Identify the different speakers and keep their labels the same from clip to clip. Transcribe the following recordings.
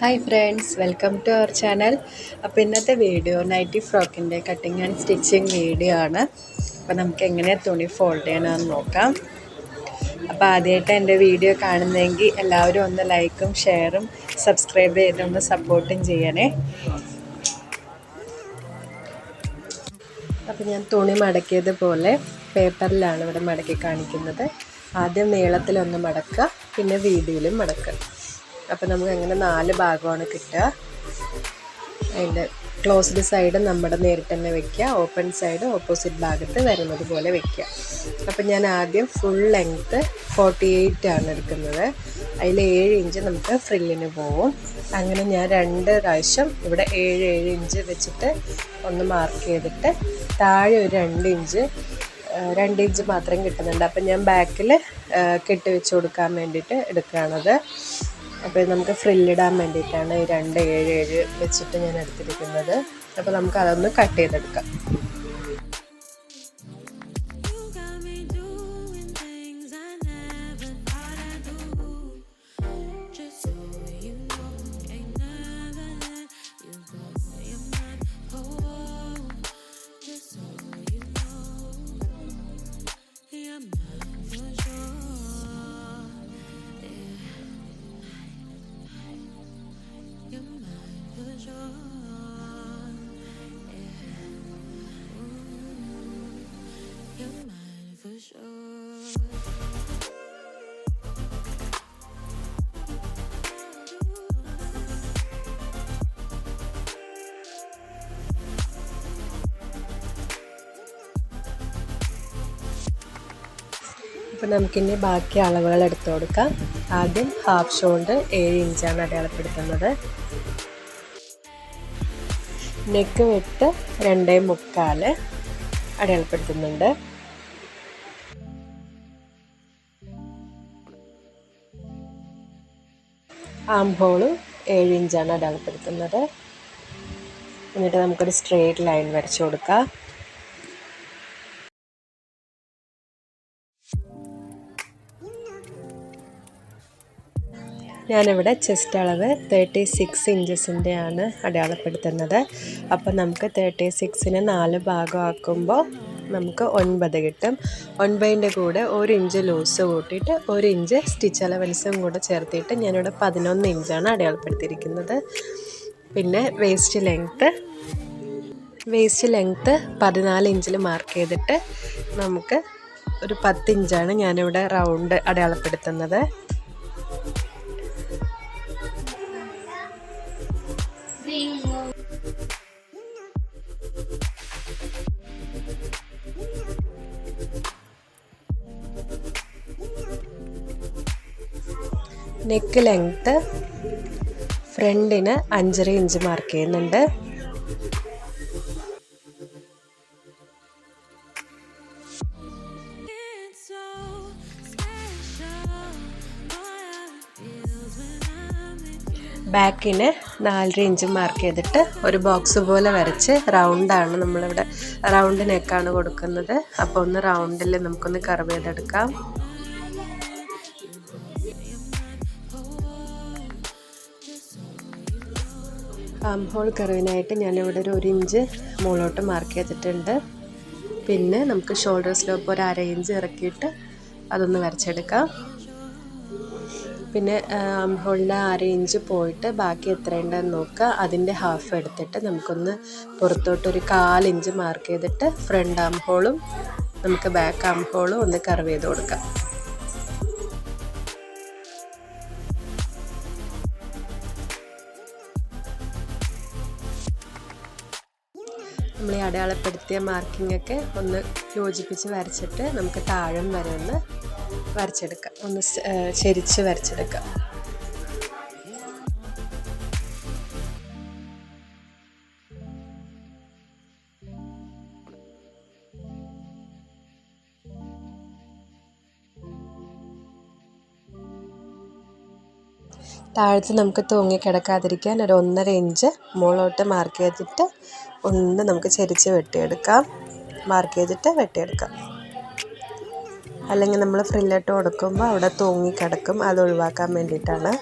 Speaker 1: Hi friends welcome to our channel അപ്പോൾ ഇന്നത്തെ video nighty ഫ്രോക്കിന്റെ കട്ടിങ് ആൻഡ് സ്റ്റിച്ചിങ് വീഡിയോ ആണ്. അപ്പോൾ നമുക്ക് എങ്ങനെ തുണി ഫോൾഡ് ചെയ്യണമെന്ന് നോക്കാം. അപ്പോൾ ആദ്യമായിട്ട് എന്റെ വീഡിയോ കാണുന്നതെങ്കിൽ എല്ലാവരും ഒന്ന് ലൈക്കും ഷെയറും സബ്സ്ക്രൈബ് ചെയ്ത് ഒന്ന് സപ്പോർട്ടും ചെയ്യണേ. അപ്പോൾ ഞാൻ തുണി മടക്കിയതുപോലെ പേപ്പറിലാണ് ഇവിടെ മടക്കി കാണിക്കുന്നത്. ആദ്യം നീളത്തിലൊന്ന് മടക്കുക പിന്നെ വീഡിയോയിലും മടക്കുക. അപ്പോൾ നമുക്ക് അങ്ങനെ നാല് ഭാഗമാണ് കിട്ടുക. അതിന്റെ ക്ലോസ്ഡ് സൈഡ് നമ്മുടെ നേരിട്ട് തന്നെ വെക്കുക. ഓപ്പൺ സൈഡ് ഓപ്പോസിറ്റ് ഭാഗത്ത് വരുന്നത് പോലെ വെക്കുക. അപ്പം ഞാൻ ആദ്യം ഫുൾ ലെങ്ത്ത് ഫോർട്ടി എയ്റ്റ് ആണ് എടുക്കുന്നത്. അതിൽ ഏഴ് ഇഞ്ച് നമുക്ക് ഫ്രില്ലിന് പോവും. അങ്ങനെ ഞാൻ രണ്ട് പ്രാവശ്യം ഇവിടെ ഏഴ് ഏഴ് ഇഞ്ച് വെച്ചിട്ട് ഒന്ന് മാർക്ക് ചെയ്തിട്ട് താഴെ ഒരു രണ്ട് ഇഞ്ച് രണ്ട് ഇഞ്ച് മാത്രം കിട്ടുന്നുണ്ട്. അപ്പം ഞാൻ ബാക്കിൽ കെട്ടി വെച്ച് കൊടുക്കാൻ വേണ്ടിയിട്ട് എടുക്കുകയാണത്. അപ്പോൾ നമുക്ക് ഫ്രില്ലിടാൻ വേണ്ടിയിട്ടാണ് ഈ രണ്ട് ഏഴ് ഏഴ് വെച്ചിട്ട് ഞാൻ എടുത്തിരിക്കുന്നത്. അപ്പോൾ നമുക്ക് അതൊന്ന് കട്ട് ചെയ്തെടുക്കാം. അപ്പോൾ നമുക്കിനി ബാക്കി അളവുകൾ എടുത്തു കൊടുക്കാം. ആദ്യം ഹാഫ് ഷോൾഡർ ഏഴ് ഇഞ്ചാണ് അടയാളപ്പെടുത്തുന്നത്. നെക്ക് വിട്ട് രണ്ടേ മുക്കാൽ അടയാളപ്പെടുത്തുന്നുണ്ട്. ആം ഹോളും ഏഴ് ഇഞ്ചാണ് അടയാളപ്പെടുത്തുന്നത്. എന്നിട്ട് നമുക്കൊരു സ്ട്രെയിറ്റ് ലൈൻ വരച്ചു കൊടുക്കാം. ഞാനിവിടെ ചെസ്റ്റ് അളവ് തേർട്ടി സിക്സ് ഇഞ്ചസിന്റെ ആണ് അടയാളപ്പെടുത്തുന്നത്. അപ്പോൾ നമുക്ക് തേർട്ടി സിക്സിന് നാല് ഭാഗമാക്കുമ്പോൾ നമുക്ക് ഒൻപത് കിട്ടും. ഒൻപതിന്റെ കൂടെ ഒരു ഇഞ്ച് ലൂസ് കൂട്ടിയിട്ട് ഒരു ഇഞ്ച് സ്റ്റിച്ച് അലവൻസും കൂടെ ചേർത്തിട്ട് ഞാനിവിടെ പതിനൊന്ന് ഇഞ്ചാണ് അടയാളപ്പെടുത്തിയിരിക്കുന്നത്. പിന്നെ വേസ്റ്റ് ലെങ്ത്ത് വേസ്റ്റ് ലെങ്ത്ത് പതിനാല് ഇഞ്ചിൽ മാർക്ക് ചെയ്തിട്ട് നമുക്ക് ഒരു പത്തിഞ്ചാണ് ഞാനിവിടെ റൗണ്ട് അടയാളപ്പെടുത്തുന്നത്. നെക്ക് ലെങ്ത്ത് ഫ്രണ്ടിന് അഞ്ചര ഇഞ്ച് മാർക്ക് ചെയ്യുന്നുണ്ട്. ബാക്കിന് നാലര ഇഞ്ച് മാർക്ക് ചെയ്തിട്ട് ഒരു ബോക്സ് പോലെ വരച്ച് റൗണ്ടാണ് നമ്മളിവിടെ റൗണ്ട് നെക്കാണ് കൊടുക്കുന്നത്. അപ്പോൾ ഒന്ന് റൗണ്ടിൽ നമുക്കൊന്ന് കർവ് ചെയ്തെടുക്കാം. ആം ഹോൾ കറിവിനായിട്ട് ഞാനിവിടെ ഒരു ഒരു ഇഞ്ച് മുകളോട്ട് മാർക്ക് ചെയ്തിട്ടുണ്ട്. പിന്നെ നമുക്ക് ഷോൾഡർ സ്ലോപ്പ് ഒരു അര ഇഞ്ച് ഇറക്കിയിട്ട് അതൊന്ന് വരച്ചെടുക്കാം. പിന്നെ ആം ഹോളിന്റെ അര ഇഞ്ച് പോയിട്ട് ബാക്കി എത്രയുണ്ടെന്ന് നോക്കുക. അതിന്റെ ഹാഫ് എടുത്തിട്ട് നമുക്കൊന്ന് പുറത്തോട്ടൊരു കാലിഞ്ച് മാർക്ക് ചെയ്തിട്ട് ഫ്രണ്ട് ആം ഹോളും നമുക്ക് ബാക്ക് ആം ഹോളും ഒന്ന് കർവ് ചെയ്ത് കൊടുക്കാം. അടയാളപ്പെടുത്തിയ മാർക്കിംഗ് ഒക്കെ ഒന്ന് യോജിപ്പിച്ച് വരച്ചിട്ട് നമുക്ക് താഴം വരെ ഒന്ന് വരച്ചെടുക്കാം. ഒന്ന് ശരിച്ച് വരച്ചെടുക്കാം. താഴത്ത് നമുക്ക് തൂങ്ങി കിടക്കാതിരിക്കാൻ ഒരു ഒന്നര ഇഞ്ച് മുകളോട്ട് മാർക്ക് ചെയ്തിട്ട് ഒന്ന് നമുക്ക് ചരിച്ച് വെട്ടിയെടുക്കാം. മാർക്ക് ചെയ്തിട്ട് വെട്ടിയെടുക്കാം. അല്ലെങ്കിൽ നമ്മൾ ഫ്രില്ലിട്ട് കൊടുക്കുമ്പോൾ അവിടെ തൂങ്ങി കിടക്കും അത് ഒഴിവാക്കാൻ വേണ്ടിയിട്ടാണ്.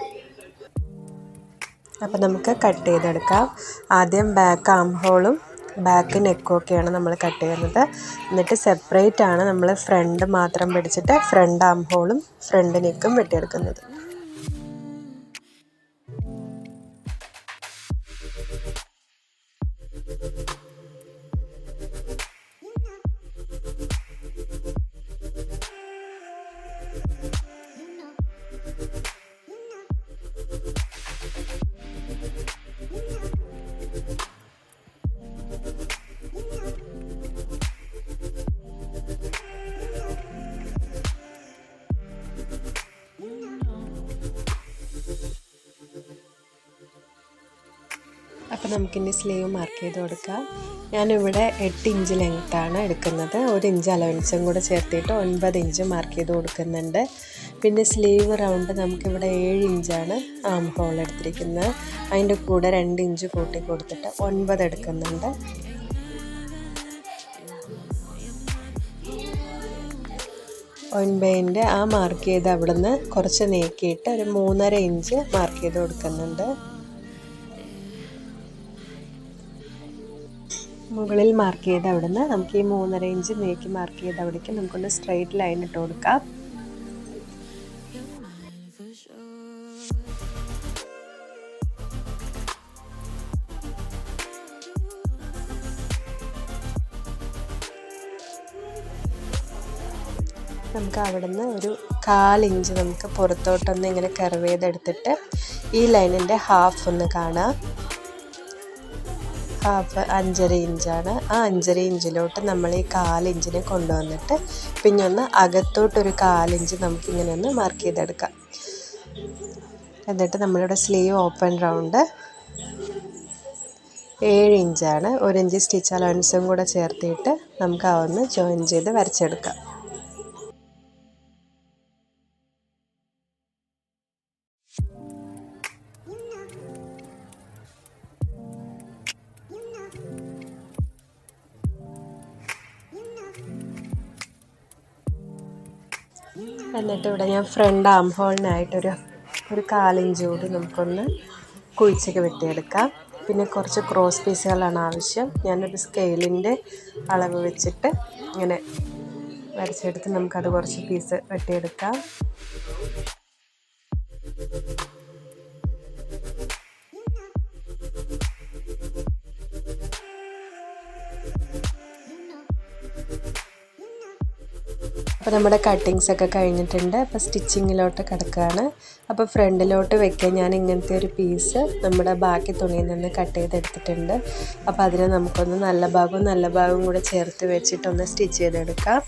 Speaker 1: അപ്പം നമുക്ക് കട്ട് ചെയ്തെടുക്കാം. ആദ്യം ബാക്ക് ആം ഹോളും ബാക്ക് നെക്കും ഒക്കെയാണ് നമ്മൾ കട്ട് ചെയ്യുന്നത്. എന്നിട്ട് സെപ്പറേറ്റ് ആണ് നമ്മൾ ഫ്രണ്ട് മാത്രം പിടിച്ചിട്ട് ഫ്രണ്ട് ആം ഹോളും ഫ്രണ്ട് നെക്കും വെട്ടിയെടുക്കുന്നത്. അപ്പോൾ നമുക്കിനി സ്ലീവ് മാർക്ക് ചെയ്ത് കൊടുക്കാം. ഞാനിവിടെ എട്ട് ഇഞ്ച് ലെങ്ത്താണ് എടുക്കുന്നത്. ഒരു ഇഞ്ച് അലവൻസും കൂടെ ചേർത്തിട്ട് ഒൻപത് ഇഞ്ച് മാർക്ക് ചെയ്ത് കൊടുക്കുന്നുണ്ട്. പിന്നെ സ്ലീവ് റൗണ്ട് നമുക്കിവിടെ ഏഴ് ഇഞ്ചാണ് ആം ഹോൾ എടുത്തിരിക്കുന്നത്. അതിന്റെ കൂടെ രണ്ട് ഇഞ്ച് കൂട്ടി കൊടുത്തിട്ട് ഒൻപത് എടുക്കുന്നുണ്ട്. ഒൻപതിന്റെ ആ മാർക്ക് ചെയ്ത് അവിടുന്ന് കുറച്ച് നീക്കിയിട്ട് ഒരു മൂന്നര ഇഞ്ച് മാർക്ക് ചെയ്ത് കൊടുക്കുന്നുണ്ട്. മുകളിൽ മാർക്ക് ചെയ്ത് അവിടുന്ന് നമുക്ക് ഈ മൂന്നര ഇഞ്ച് നീക്കി മാർക്ക് ചെയ്ത് അവിടേക്ക് നമുക്കൊന്ന് സ്ട്രെയിറ്റ് ലൈൻ ഇട്ട് കൊടുക്കാം. നമുക്ക് അവിടുന്ന് ഒരു കാലിഞ്ച് നമുക്ക് പുറത്തോട്ടൊന്ന് ഇങ്ങനെ കർവ് ചെയ്തെടുത്തിട്ട് ഈ ലൈനിന്റെ ഹാഫ് ഒന്ന് കാണാം. ഹാഫ് അഞ്ചര ഇഞ്ചാണ്. ആ അഞ്ചര ഇഞ്ചിലോട്ട് നമ്മൾ ഈ കാലിഞ്ചിനെ കൊണ്ടുവന്നിട്ട് പിന്നെ ഒന്ന് അകത്തോട്ടൊരു കാലിഞ്ച് നമുക്കിങ്ങനെ ഒന്ന് മാർക്ക് ചെയ്തെടുക്കാം. എന്നിട്ട് നമ്മളിവിടെ സ്ലീവ് ഓപ്പൺ റൗണ്ട് ഏഴ് ഇഞ്ചാണ്. ഒരു ഇഞ്ച് സ്റ്റിച്ച് അലവൻസും കൂടെ ചേർത്തിട്ട് നമുക്ക് ആ ഒന്ന് ജോയിൻ ചെയ്ത് വരച്ചെടുക്കാം. ഞാൻ ഫ്രണ്ട് ആം ഹോളിനായിട്ടൊരു ഒരു കാലിഞ്ചൂടി നമുക്കൊന്ന് കുഴിച്ചൊക്കെ വെട്ടിയെടുക്കാം. പിന്നെ കുറച്ച് ക്രോസ് പീസുകളാണ് ആവശ്യം. ഞാനൊരു സ്കെയിലിന്റെ അളവ് വെച്ചിട്ട് ഇങ്ങനെ വരച്ചെടുത്ത് നമുക്കത് കുറച്ച് പീസ് വെട്ടിയെടുക്കാം. അപ്പോൾ നമ്മുടെ കട്ടിങ്സ് ഒക്കെ കഴിഞ്ഞിട്ടുണ്ട്. അപ്പോൾ സ്റ്റിച്ചിങ്ങിലോട്ട് കിടക്കുകയാണ്. അപ്പോൾ ഫ്രണ്ടിലോട്ട് വെക്കാൻ ഞാൻ ഇങ്ങനത്തെ ഒരു പീസ് നമ്മുടെ ബാക്കി തുണിയിൽ നിന്ന് കട്ട് ചെയ്തെടുത്തിട്ടുണ്ട്. അപ്പോൾ അതിനെ നമുക്കൊന്ന് നല്ല ഭാഗവും നല്ല ഭാഗവും കൂടെ ചേർത്ത് വെച്ചിട്ടൊന്ന് സ്റ്റിച്ച് ചെയ്തെടുക്കാം.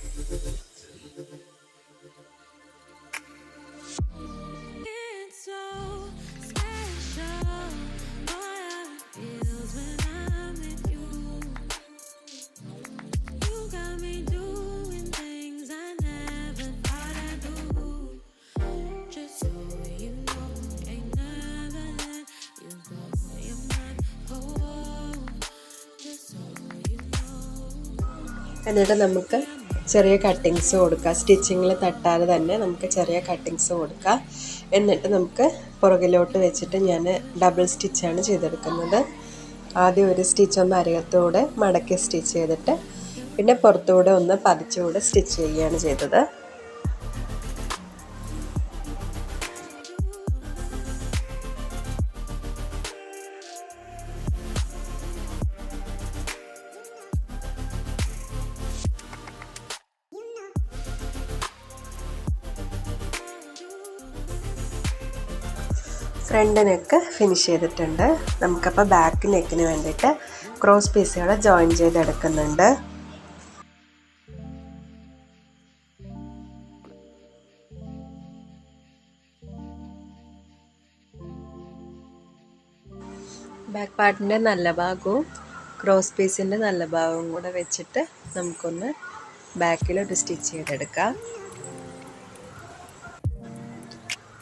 Speaker 1: എന്നിട്ട് നമുക്ക് ചെറിയ കട്ടിങ്സ് കൊടുക്കുക സ്റ്റിച്ചിങ്ങിൽ തട്ടാതെ തന്നെ നമുക്ക് ചെറിയ കട്ടിങ്സ് കൊടുക്കുക എന്നിട്ട് നമുക്ക് പുറകിലോട്ട് വെച്ചിട്ട് ഞാൻ ഡബിൾ സ്റ്റിച്ചാണ് ചെയ്തെടുക്കുന്നത്. ആദ്യം ഒരു സ്റ്റിച്ച് ഒന്ന് അരകത്തൂടെ മടക്കി സ്റ്റിച്ച് ചെയ്തിട്ട് പിന്നെ പുറത്തുകൂടെ ഒന്ന് പതിച്ചുകൂടെ സ്റ്റിച്ച് ചെയ്യുകയാണ് ചെയ്തത്. ഫ്രണ്ട് നെക്ക് ഫിനിഷ് ചെയ്തിട്ടുണ്ട്. നമുക്കപ്പോൾ ബാക്ക് നെക്കിന് വേണ്ടിയിട്ട് ക്രോസ് പീസുകൾ ജോയിൻ ചെയ്തെടുക്കുന്നുണ്ട്. ബാക്ക് പാർട്ടിന്റെ നല്ല ഭാഗവും ക്രോസ് പീസിന്റെ നല്ല ഭാഗവും കൂടെ വെച്ചിട്ട് നമുക്കൊന്ന് ബാക്കിലൊരു സ്റ്റിച്ച് ചെയ്തെടുക്കാം.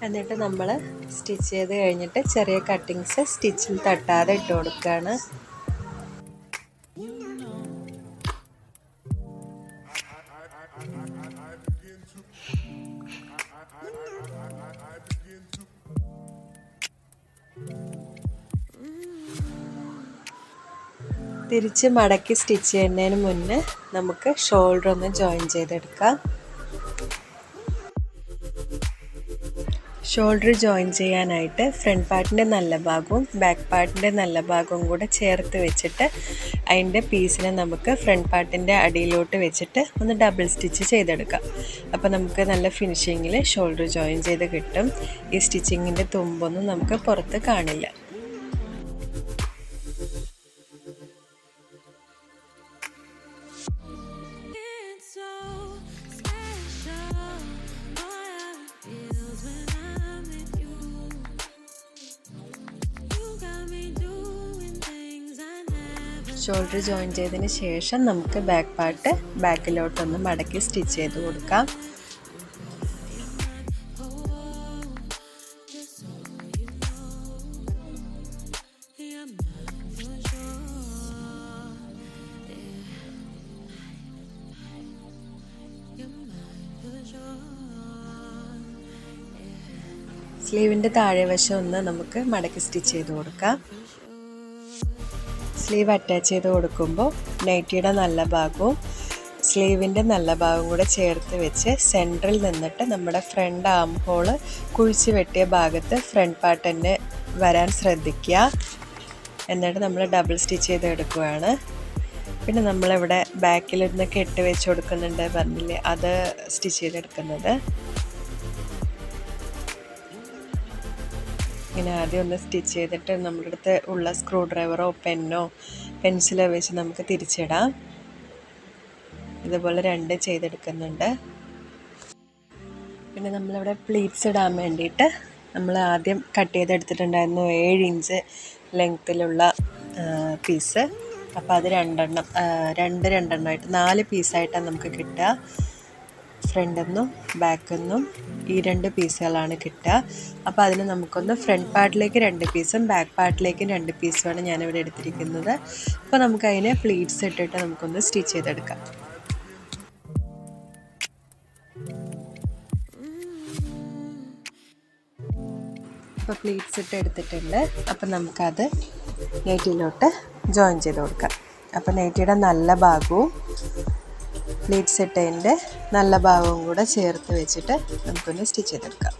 Speaker 1: എന്നിട്ട് നമ്മൾ സ്റ്റിച്ച് ചെയ്ത് കഴിഞ്ഞിട്ട് ചെറിയ കട്ടിങ്സ് സ്റ്റിച്ചിൽ തട്ടാതെ ഇട്ട് കൊടുക്കുകയാണ് തിരിച്ച് മടക്കി സ്റ്റിച്ച് ചെയ്യുന്നതിന് മുന്നേ നമുക്ക് ഷോൾഡർ ഒന്ന് ജോയിൻ ചെയ്തെടുക്കാം. ഷോൾഡർ ജോയിൻ ചെയ്യാനായിട്ട് ഫ്രണ്ട് പാർട്ടിന്റെ നല്ല ഭാഗവും ബാക്ക് പാർട്ടിന്റെ നല്ല ഭാഗവും കൂടെ ചേർത്ത് വെച്ചിട്ട് അതിന്റെ പീസിനെ നമുക്ക് ഫ്രണ്ട് പാർട്ടിന്റെ അടിയിലോട്ട് വെച്ചിട്ട് ഒന്ന് ഡബിൾ സ്റ്റിച്ച് ചെയ്തെടുക്കാം. അപ്പോൾ നമുക്ക് നല്ല ഫിനിഷിങ്ങിൽ ഷോൾഡർ ജോയിൻ ചെയ്ത് കിട്ടും. ഈ സ്റ്റിച്ചിങ്ങിന്റെ തുമ്പൊന്നും നമുക്ക് പുറത്ത് കാണില്ല. ഷോൾഡർ ജോയിൻ ചെയ്തതിന് ശേഷം നമുക്ക് ബാക്ക് പാർട്ട് ബാക്കിലോട്ടൊന്ന് മടക്കി സ്റ്റിച്ച് ചെയ്ത് കൊടുക്കാം. സ്ലീവിന്റെ താഴെ വശം ഒന്ന് നമുക്ക് മടക്കി സ്റ്റിച്ച് ചെയ്ത് കൊടുക്കാം സ്ലീവ് അറ്റാച്ച് ചെയ്ത് കൊടുക്കുമ്പോൾ നൈറ്റിയുടെ നല്ല ഭാഗവും സ്ലീവിന്റെ നല്ല ഭാഗവും കൂടെ ചേർത്ത് വെച്ച് സെൻട്രിൽ നിന്നിട്ട് നമ്മുടെ ഫ്രണ്ട് ആം ഹോൾ കുഴിച്ച് വെട്ടിയ ഭാഗത്ത് ഫ്രണ്ട് പാർട്ട് തന്നെ വരാൻ ശ്രദ്ധിക്കുക. എന്നിട്ട് നമ്മൾ ഡബിൾ സ്റ്റിച്ച് ചെയ്ത് എടുക്കുകയാണ്. പിന്നെ നമ്മളിവിടെ ബാക്കിലിരുന്ന് കെട്ട് വെച്ച് കൊടുക്കുന്നുണ്ട് പറഞ്ഞില്ലേ? അത് സ്റ്റിച്ച് ചെയ്തെടുക്കുന്നത്. ഇങ്ങനെ ആദ്യം ഒന്ന് സ്റ്റിച്ച് ചെയ്തിട്ട് നമ്മുടെ അടുത്ത് ഉള്ള സ്ക്രൂ ഡ്രൈവറോ പെന്നോ പെൻസിലോ വെച്ച് നമുക്ക് തിരിച്ചിടാം. ഇതുപോലെ രണ്ട് ചെയ്തെടുക്കുന്നുണ്ട്. പിന്നെ നമ്മളിവിടെ പ്ലീറ്റ്സ് ഇടാൻ വേണ്ടിയിട്ട് നമ്മൾ ആദ്യം കട്ട് ചെയ്തെടുത്തിട്ടുണ്ടായിരുന്നു ഏഴ് ഇഞ്ച് ലെങ്ത്തിലുള്ള പീസ് അപ്പോൾ അത് രണ്ടെണ്ണം രണ്ട് രണ്ടെണ്ണമായിട്ട് നാല് പീസായിട്ടാണ് നമുക്ക് കിട്ടുക. ഫ്രണ്ടിൽ നിന്നും ബാക്കിൽ നിന്നും ഈ രണ്ട് പീസുകളാണ് കിട്ടുക. അപ്പോൾ അതിന് നമുക്കൊന്ന് ഫ്രണ്ട് പാർട്ടിലേക്ക് രണ്ട് പീസും ബാക്ക് പാർട്ടിലേക്ക് രണ്ട് പീസുമാണ് ഞാനിവിടെ എടുത്തിരിക്കുന്നത്. അപ്പോൾ നമുക്കതിനെ പ്ലീറ്റ്സ് ഇട്ടിട്ട് നമുക്കൊന്ന് സ്റ്റിച്ച് ചെയ്തെടുക്കാം. അപ്പോൾ പ്ലീറ്റ്സ് ഇട്ട് എടുത്തിട്ടുണ്ട്. അപ്പം നമുക്കത് നെറ്റിയിലോട്ട് ജോയിൻ ചെയ്ത് കൊടുക്കാം. അപ്പോൾ നെറ്റിയുടെ നല്ല ഭാഗവും പ്ലീറ്റ്സ് ഇട്ടതിന്റെ നല്ല ഭാഗവും കൂടെ ചേർത്ത് വെച്ചിട്ട് നമുക്കൊന്ന് സ്റ്റിച്ച് ചെയ്തെടുക്കാം.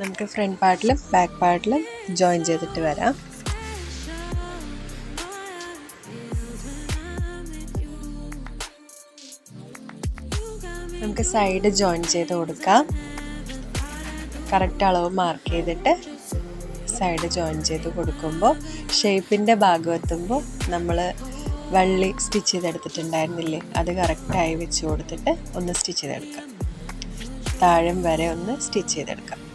Speaker 1: നമുക്ക് ഫ്രണ്ട് പാർട്ടിലും ബാക്ക് പാർട്ടിലും ജോയിൻ ചെയ്തിട്ട് വരാം. നമുക്ക് സൈഡ് ജോയിൻ ചെയ്ത് കൊടുക്കാം. കറക്റ്റ് അളവ് മാർക്ക് ചെയ്തിട്ട് സൈഡ് ജോയിൻ ചെയ്ത് കൊടുക്കുമ്പോൾ ഷേപ്പിന്റെ ഭാഗം എത്തുമ്പോൾ നമ്മൾ വള്ളി സ്റ്റിച്ച് ചെയ്തെടുത്തിട്ടുണ്ടായിരുന്നില്ലേ? അത് കറക്റ്റായി വെച്ച് കൊടുത്തിട്ട് ഒന്ന് സ്റ്റിച്ച് ചെയ്തെടുക്കാം. താഴം വരെ ഒന്ന് സ്റ്റിച്ച് ചെയ്തെടുക്കാം.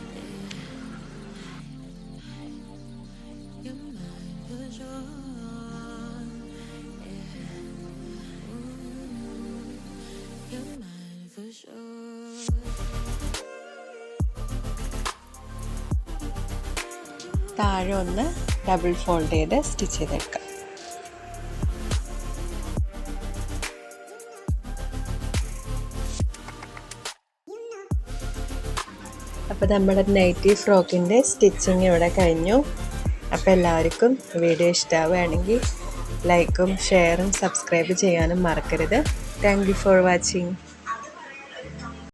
Speaker 1: താഴെ ഒന്ന് ഡബിൾ ഫോൾഡ് ചെയ്ത് സ്റ്റിച്ച് ചെയ്തെടുക്കാം. അപ്പോൾ നമ്മുടെ നൈറ്റി ഫ്രോക്കിന്റെ സ്റ്റിച്ചിങ് ഇവിടെ കഴിഞ്ഞു. അപ്പോൾ എല്ലാവർക്കും വീഡിയോ ഇഷ്ടമാവുകയാണെങ്കിൽ ലൈക്കും ഷെയറും സബ്സ്ക്രൈബ് ചെയ്യാനും മറക്കരുത്. Thank you for watching